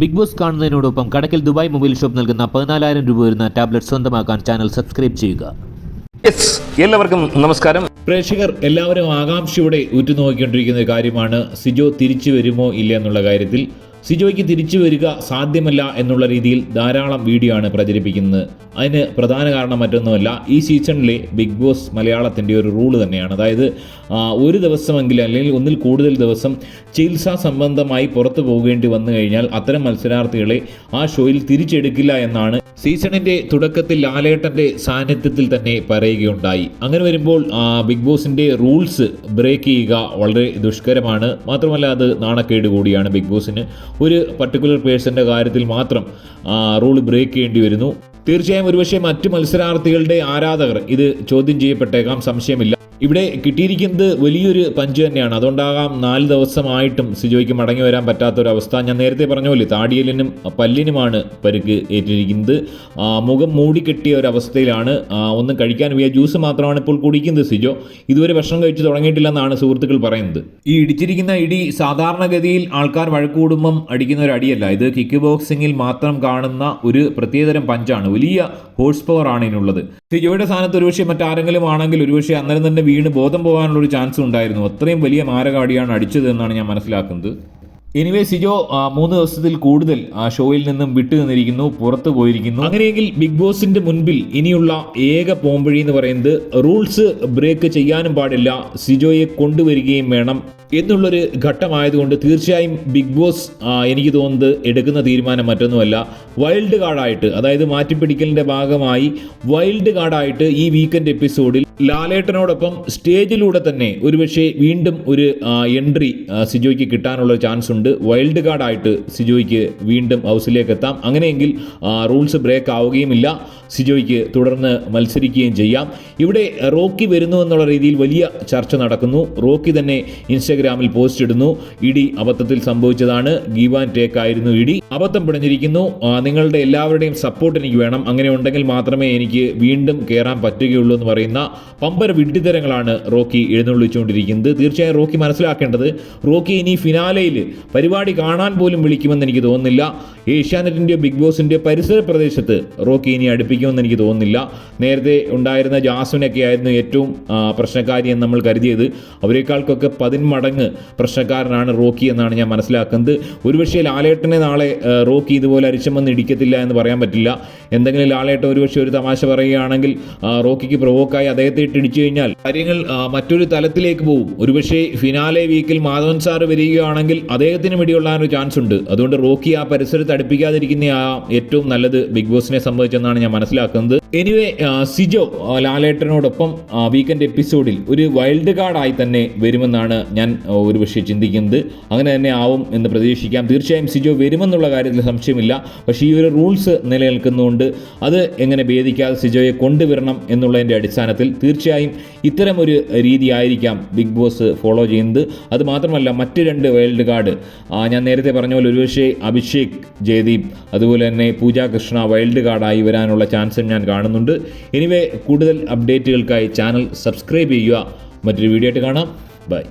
Big boss കാണുന്നതിനോടൊപ്പം Kadakkal Dubai mobile shop നൽകുന്ന പതിനാലായിരം രൂപ വരുന്ന ടാബ്ലറ്റ് സ്വന്തമാക്കാൻ ചാനൽ സബ്സ്ക്രൈബ് ചെയ്യുക. യെസ് എല്ലാവർക്കും നമസ്കാരം. പ്രേക്ഷകർ എല്ലാവരും ആകാംക്ഷയോടെ ഉറ്റുനോക്കിക്കൊണ്ടിരിക്കുന്ന കാര്യമാണ് സിജോ തിരിച്ചു വരുമോ ഇല്ല എന്നുള്ള കാര്യത്തിൽ സിജോയ്ക്ക് തിരിച്ചു വരിക സാധ്യമല്ല എന്നുള്ള രീതിയിൽ ധാരാളം വീഡിയോ ആണ് പ്രചരിപ്പിക്കുന്നത്. അതിന് പ്രധാന കാരണം മറ്റൊന്നുമല്ല ഈ സീസണിലെ ബിഗ് ബോസ് മലയാളത്തിന്റെ ഒരു റൂൾ തന്നെയാണ്. അതായത് ഒരു ദിവസമെങ്കിലും അല്ലെങ്കിൽ ഒന്നിൽ കൂടുതൽ ദിവസം ചികിത്സാ സംബന്ധമായി പുറത്തു പോകേണ്ടി വന്നു കഴിഞ്ഞാൽ അത്തരം മത്സരാർത്ഥികളെ ആ ഷോയിൽ തിരിച്ചെടുക്കില്ല എന്നാണ് സീസണിന്റെ തുടക്കത്തിൽ ലാലേട്ടന്റെ സാന്നിധ്യത്തിൽ തന്നെ പറയുകയുണ്ടായി. അങ്ങനെ വരുമ്പോൾ ബിഗ് ബോസിന്റെ റൂൾസ് ബ്രേക്ക് ചെയ്യുക വളരെ ദുഷ്കരമാണ്. മാത്രമല്ല അത് നാണക്കേട് കൂടിയാണ് ബിഗ് ബോസിന് ഒരു പർട്ടിക്കുലർ പേഴ്സന്റെ കാര്യത്തിൽ മാത്രം റൂൾ ബ്രേക്ക് ചെയ്യേണ്ടി വരുന്നു. തീർച്ചയായും ഒരുപക്ഷെ മറ്റു മത്സരാർത്ഥികളുടെ ആരാധകർ ഇത് ചോദ്യം ചെയ്യപ്പെട്ടേക്കാം സംശയമില്ല. ഇവിടെ കിട്ടിയിരിക്കുന്നത് വലിയൊരു പഞ്ച് തന്നെയാണ്. അതുകൊണ്ടാകാം നാല് ദിവസമായിട്ടും സിജോയ്ക്ക് മടങ്ങി വരാൻ പറ്റാത്തൊരവസ്ഥ. ഞാൻ നേരത്തെ പറഞ്ഞ പോലെ താടിയലിനും പല്ലിനുമാണ് പരുക്ക് ഏറ്റിരിക്കുന്നത്. മുഖം മൂടിക്കെട്ടിയ ഒരവസ്ഥയിലാണ് ഒന്നും കഴിക്കാൻ വയ്യ. ജ്യൂസ് മാത്രമാണ് ഇപ്പോൾ കുടിക്കുന്നത് സിജോ. ഇതുവരെ ഭക്ഷണം കഴിച്ചു തുടങ്ങിയിട്ടില്ലെന്നാണ് സുഹൃത്തുക്കൾ പറയുന്നത്. ഈ ഇടിച്ചിരിക്കുന്ന ഇടി സാധാരണഗതിയിൽ ആൾക്കാർ വഴക്കുകൂടുമ്പം അടിക്കുന്ന ഒരു അടിയല്ല. ഇത് കിക്ക് ബോക്സിങ്ങിൽ മാത്രം കാണുന്ന ഒരു പ്രത്യേകതരം പഞ്ചാണ്. വലിയ ഹോഴ്സ് പവർ ആണ് ഇതിനുള്ളത്. സിജോയുടെ സ്ഥാനത്ത് ഒരുപക്ഷെ മറ്റാരെങ്കിലും ആണെങ്കിൽ ഒരുപക്ഷെ അന്നേരം തന്നെ വീണ് ബോധം പോകാനുള്ള ഒരു ചാൻസ് ഉണ്ടായിരുന്നു. അത്രയും വലിയ മാരകാടിയാണ് അടിച്ചത് എന്നാണ് ഞാൻ മനസ്സിലാക്കുന്നത്. എനിവേ സിജോ മൂന്ന് ദിവസത്തിൽ കൂടുതൽ ആ ഷോയിൽ നിന്നും വിട്ടു നിന്നിരിക്കുന്നു പുറത്തു പോയിരിക്കുന്നു. അങ്ങനെയെങ്കിൽ ബിഗ് ബോസിന്റെ മുൻപിൽ ഇനിയുള്ള ഏക പോംവഴി എന്ന് പറയുന്നത് റൂൾസ് ബ്രേക്ക് ചെയ്യാനും പാടില്ല. സിജോയെ കൊണ്ടുവരികയും വേണം. എന്നുള്ളൊരു ഘട്ടമായതുകൊണ്ട് തീർച്ചയായും ബിഗ് ബോസ് എനിക്ക് തോന്നുന്നത് എടുക്കുന്ന തീരുമാനം മറ്റൊന്നുമല്ല. വൈൽഡ് കാർഡായിട്ട് അതായത് മാറ്റി പിടിക്കലിന്റെ ഭാഗമായി വൈൽഡ് കാർഡായിട്ട് ഈ വീക്കെൻഡ് എപ്പിസോഡിൽ ലാലേട്ടനോടൊപ്പം സ്റ്റേജിലൂടെ തന്നെ ഒരുപക്ഷെ വീണ്ടും ഒരു എൻട്രി സിജോയ്ക്ക് കിട്ടാനുള്ള ചാൻസ് ഉണ്ട്. വൈൽഡ് കാർഡായിട്ട് സിജോയ്ക്ക് വീണ്ടും ഹൗസിലേക്ക് എത്താം. അങ്ങനെയെങ്കിൽ റൂൾസ് ബ്രേക്ക് ആവുകയുമില്ല. സിജോയ്ക്ക് തുടർന്ന് മത്സരിക്കുകയും ചെയ്യാം. ഇവിടെ റോക്കി വരുന്നു എന്നുള്ള രീതിയിൽ വലിയ ചർച്ച നടക്കുന്നു. റോക്കി തന്നെ ഇൻസ്റ്റഗ്രാമിൽ പോസ്റ്റ് ഇടുന്നു. ഇടി അബദ്ധത്തിൽ സംഭവിച്ചതാണ്. ഗീവ് ആൻഡ് ടേക്ക് ആയിരുന്നു ഇടി. അബദ്ധം പിടഞ്ഞിരിക്കുന്നു. നിങ്ങളുടെ എല്ലാവരുടെയും സപ്പോർട്ട് എനിക്ക് വേണം. അങ്ങനെ ഉണ്ടെങ്കിൽ മാത്രമേ എനിക്ക് വീണ്ടും കയറാൻ പറ്റുകയുള്ളൂ എന്ന് പറയുന്ന പമ്പര വിഡ്ഢിതരങ്ങളാണ് റോക്കി എഴുന്നള്ളിച്ചുകൊണ്ടിരിക്കുന്നത്. തീർച്ചയായും റോക്കി മനസ്സിലാക്കേണ്ടത് റോക്കി ഇനി ഫിനാലയിൽ പരിപാടി കാണാൻ പോലും വിളിക്കുമെന്ന് എനിക്ക് തോന്നുന്നില്ല. ഏഷ്യാനെറ്റിന്റെ ബിഗ് ബോസിന്റെ പരിസര പ്രദേശത്ത് റോക്കി ഇനി അടുപ്പിക്കുമെന്ന് എനിക്ക് തോന്നുന്നില്ല. നേരത്തെ ഉണ്ടായിരുന്ന ജാസുനൊക്കെ ആയിരുന്നു ഏറ്റവും പ്രശ്നക്കാരി എന്ന് നമ്മൾ കരുതിയത്. അവരെക്കാൾക്കൊക്കെ പതിന്മടങ്ങ് പ്രശ്നക്കാരനാണ് റോക്കി എന്നാണ് ഞാൻ മനസ്സിലാക്കുന്നത്. ഒരുപക്ഷെ ലാലേട്ടനെ നാളെ റോക്കി ഇതുപോലെ അരിച്ചമെന്ന് ഇടിക്കത്തില്ല എന്ന് പറയാൻ പറ്റില്ല. എന്തെങ്കിലും ലാലേട്ടൻ ഒരുപക്ഷെ ഒരു തമാശ പറയുകയാണെങ്കിൽ റോക്കിക്ക് പ്രൊവോക്കായി അദ്ദേഹത്തെ ഇട്ട് ഇടിച്ചു കഴിഞ്ഞാൽ കാര്യങ്ങൾ മറ്റൊരു തലത്തിലേക്ക് പോകും. ഒരുപക്ഷെ ഫിനാലെ വീക്കിൽ മാധവൻ സാർ വരികയാണെങ്കിൽ അദ്ദേഹത്തിന് ഇടിയുള്ള ഒരു ചാൻസ് ഉണ്ട്. അതുകൊണ്ട് റോക്കി ആ പരിസരത്ത് അടുപ്പിക്കാതിരിക്കുന്ന ഏറ്റവും നല്ലത് ബിഗ് ബോസിനെ സംബന്ധിച്ചെന്നാണ് ഞാൻ മനസ്സിലാക്കുന്നത്. എനിവേ സിജോ ലാലേട്ടനോടൊപ്പം വീക്കെൻഡ് എപ്പിസോഡിൽ ഒരു വൈൽഡ് കാർഡായി തന്നെ വരുമെന്നാണ് ഞാൻ ഒരു ഒരുപക്ഷെ ചിന്തിക്കുന്നത്. അങ്ങനെ തന്നെ ആവും എന്ന് പ്രതീക്ഷിക്കാം. തീർച്ചയായും സിജോ വരുമെന്നുള്ള കാര്യത്തിൽ സംശയമില്ല. പക്ഷേ ഈ ഒരു റൂൾസ് നിലനിൽക്കുന്നതുകൊണ്ട് അത് എങ്ങനെ ഭേദിക്കാതെ സിജോയെ കൊണ്ടുവരണം എന്നുള്ളതിന്റെ അടിസ്ഥാനത്തിൽ തീർച്ചയായും ഇത്തരം ഒരു രീതി ആയിരിക്കാം ബിഗ് ബോസ് ഫോളോ ചെയ്യുന്നത്. അത് മാത്രമല്ല മറ്റ് രണ്ട് വൈൽഡ് കാർഡ് ഞാൻ നേരത്തെ പറഞ്ഞ പോലെ ഒരുപക്ഷെ അഭിഷേക് ജയദീപ് അതുപോലെ തന്നെ പൂജാ കൃഷ്ണ വൈൽഡ് കാർഡായി വരാനുള്ള ചാൻസും ഞാൻ കാണുന്നുണ്ട്. എനിവേ കൂടുതൽ അപ്ഡേറ്റുകൾക്കായി ചാനൽ സബ്സ്ക്രൈബ് ചെയ്യുക. മറ്റൊരു വീഡിയോ ആയിട്ട് കാണാം. ബൈ